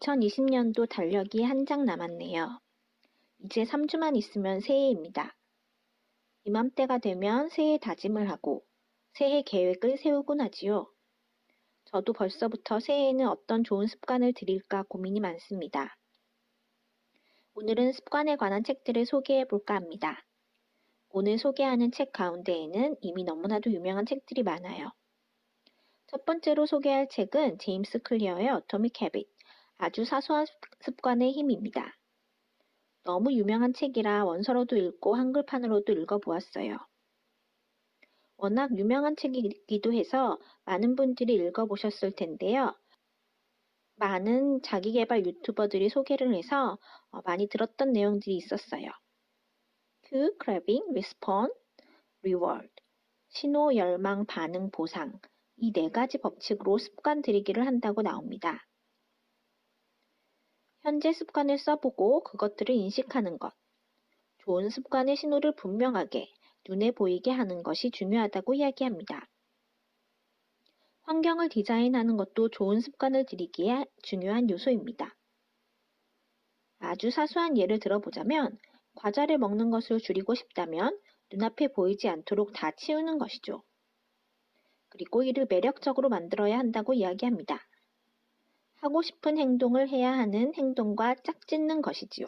2020년도 달력이 한 장 남았네요. 이제 3주만 있으면 새해입니다. 이맘때가 되면 새해 다짐을 하고 새해 계획을 세우곤 하지요. 저도 벌써부터 새해에는 어떤 좋은 습관을 들일까 고민이 많습니다. 오늘은 습관에 관한 책들을 소개해 볼까 합니다. 오늘 소개하는 책 가운데에는 이미 너무나도 유명한 책들이 많아요. 첫 번째로 소개할 책은 제임스 클리어의 어토믹 헤빗, 아주 사소한 습관의 힘입니다. 너무 유명한 책이라 원서로도 읽고 한글판으로도 읽어보았어요. 워낙 유명한 책이기도 해서 많은 분들이 읽어보셨을 텐데요. 많은 자기개발 유튜버들이 소개를 해서 어, 많이 들었던 내용들이 있었어요. 그 craving, respond, reward, 신호, 열망, 반응, 보상 이 네 가지 법칙으로 습관 들이기를 한다고 나옵니다. 현재 습관을 써보고 그것들을 인식하는 것. 좋은 습관의 신호를 분명하게 눈에 보이게 하는 것이 중요하다고 이야기합니다. 환경을 디자인하는 것도 좋은 습관을 들이기에 중요한 요소입니다. 아주 사소한 예를 들어보자면 과자를 먹는 것을 줄이고 싶다면 눈앞에 보이지 않도록 다 치우는 것이죠. 그리고 이를 매력적으로 만들어야 한다고 이야기합니다. 하고 싶은 행동을 해야 하는 행동과 짝짓는 것이지요.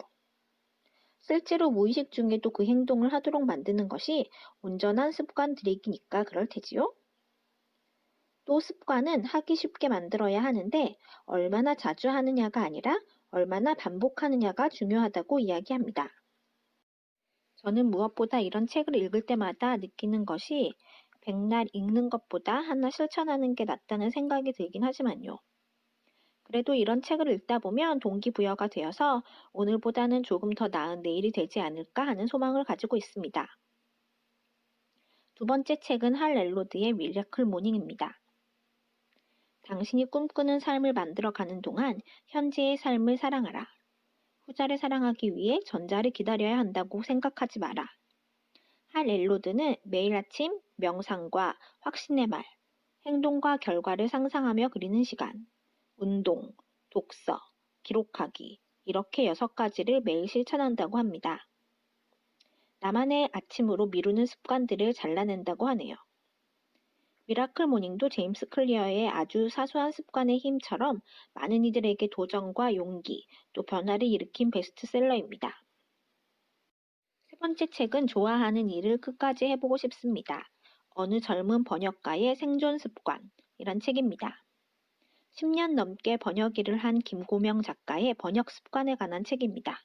실제로 무의식 중에도 그 행동을 하도록 만드는 것이 온전한 습관 들이기니까 그럴 테지요. 또 습관은 하기 쉽게 만들어야 하는데 얼마나 자주 하느냐가 아니라 얼마나 반복하느냐가 중요하다고 이야기합니다. 저는 무엇보다 이런 책을 읽을 때마다 느끼는 것이 백날 읽는 것보다 하나 실천하는 게 낫다는 생각이 들긴 하지만요. 그래도 이런 책을 읽다 보면 동기부여가 되어서 오늘보다는 조금 더 나은 내일이 되지 않을까 하는 소망을 가지고 있습니다. 두 번째 책은 할 렐로드의 미래클 모닝입니다. 당신이 꿈꾸는 삶을 만들어가는 동안 현재의 삶을 사랑하라. 후자를 사랑하기 위해 전자를 기다려야 한다고 생각하지 마라. 할 렐로드는 매일 아침 명상과 확신의 말, 행동과 결과를 상상하며 그리는 시간, 운동, 독서, 기록하기 이렇게 여섯 가지를 매일 실천한다고 합니다. 나만의 아침으로 미루는 습관들을 잘라낸다고 하네요. 미라클 모닝도 제임스 클리어의 아주 사소한 습관의 힘처럼 많은 이들에게 도전과 용기, 또 변화를 일으킨 베스트셀러입니다. 세 번째 책은 좋아하는 일을 끝까지 해보고 싶습니다. 어느 젊은 번역가의 생존 습관이란 책입니다. 10년 넘게 번역 일을 한 김고명 작가의 번역 습관에 관한 책입니다.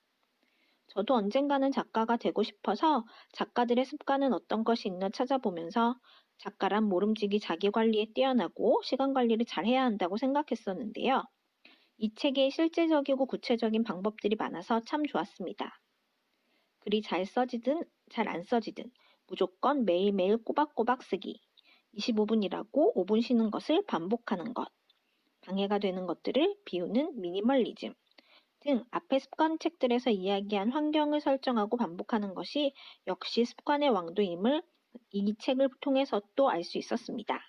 저도 언젠가는 작가가 되고 싶어서 작가들의 습관은 어떤 것이 있나 찾아보면서 작가란 모름지기 자기 관리에 뛰어나고 시간 관리를 잘 해야 한다고 생각했었는데요. 이 책에 실제적이고 구체적인 방법들이 많아서 참 좋았습니다. 글이 잘 써지든 잘 안 써지든 무조건 매일매일 꼬박꼬박 쓰기. 25분 이라고 5분 쉬는 것을 반복하는 것. 방해가 되는 것들을 비우는 미니멀리즘 등 앞의 습관 책들에서 이야기한 환경을 설정하고 반복하는 것이 역시 습관의 왕도임을 이 책을 통해서 또 알 수 있었습니다.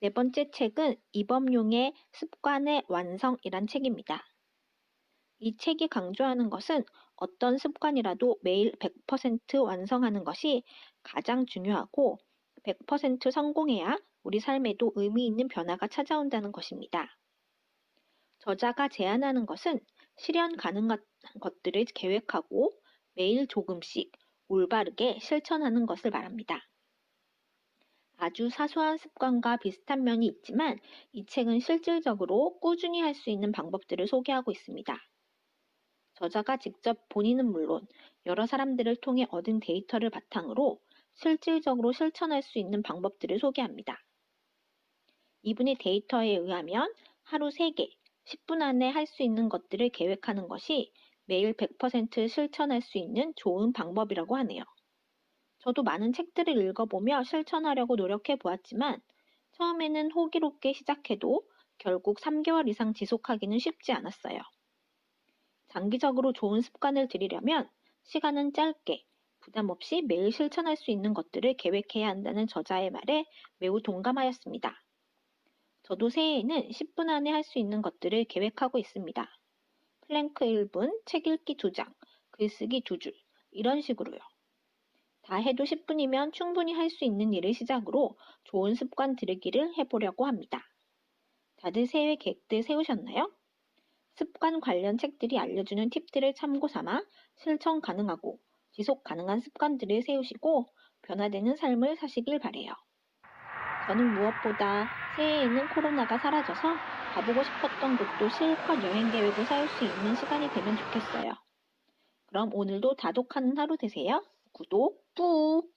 네 번째 책은 이범용의 습관의 완성이란 책입니다. 이 책이 강조하는 것은 어떤 습관이라도 매일 100% 완성하는 것이 가장 중요하고 100% 성공해야 우리 삶에도 의미 있는 변화가 찾아온다는 것입니다. 저자가 제안하는 것은 실현 가능한 것들을 계획하고 매일 조금씩 올바르게 실천하는 것을 말합니다. 아주 사소한 습관과 비슷한 면이 있지만 이 책은 실질적으로 꾸준히 할 수 있는 방법들을 소개하고 있습니다. 저자가 직접 본인은 물론 여러 사람들을 통해 얻은 데이터를 바탕으로 실질적으로 실천할 수 있는 방법들을 소개합니다. 이분의 데이터에 의하면 하루 3개, 10분 안에 할 수 있는 것들을 계획하는 것이 매일 100% 실천할 수 있는 좋은 방법이라고 하네요. 저도 많은 책들을 읽어보며 실천하려고 노력해 보았지만 처음에는 호기롭게 시작해도 결국 3개월 이상 지속하기는 쉽지 않았어요. 장기적으로 좋은 습관을 들이려면 시간은 짧게 부담 없이 매일 실천할 수 있는 것들을 계획해야 한다는 저자의 말에 매우 동감하였습니다. 저도 새해에는 10분 안에 할 수 있는 것들을 계획하고 있습니다. 플랭크 1분, 책 읽기 2장, 글쓰기 2줄, 이런 식으로요. 다 해도 10분이면 충분히 할 수 있는 일을 시작으로 좋은 습관 들이기를 해보려고 합니다. 다들 새해 계획들 세우셨나요? 습관 관련 책들이 알려주는 팁들을 참고 삼아 실천 가능하고 지속 가능한 습관들을 세우시고 변화되는 삶을 사시길 바래요. 저는 무엇보다 새해에는 코로나가 사라져서 가보고 싶었던 곳도 실컷 여행 계획을 세울 수 있는 시간이 되면 좋겠어요. 그럼 오늘도 다독하는 하루 되세요. 구독 꾹!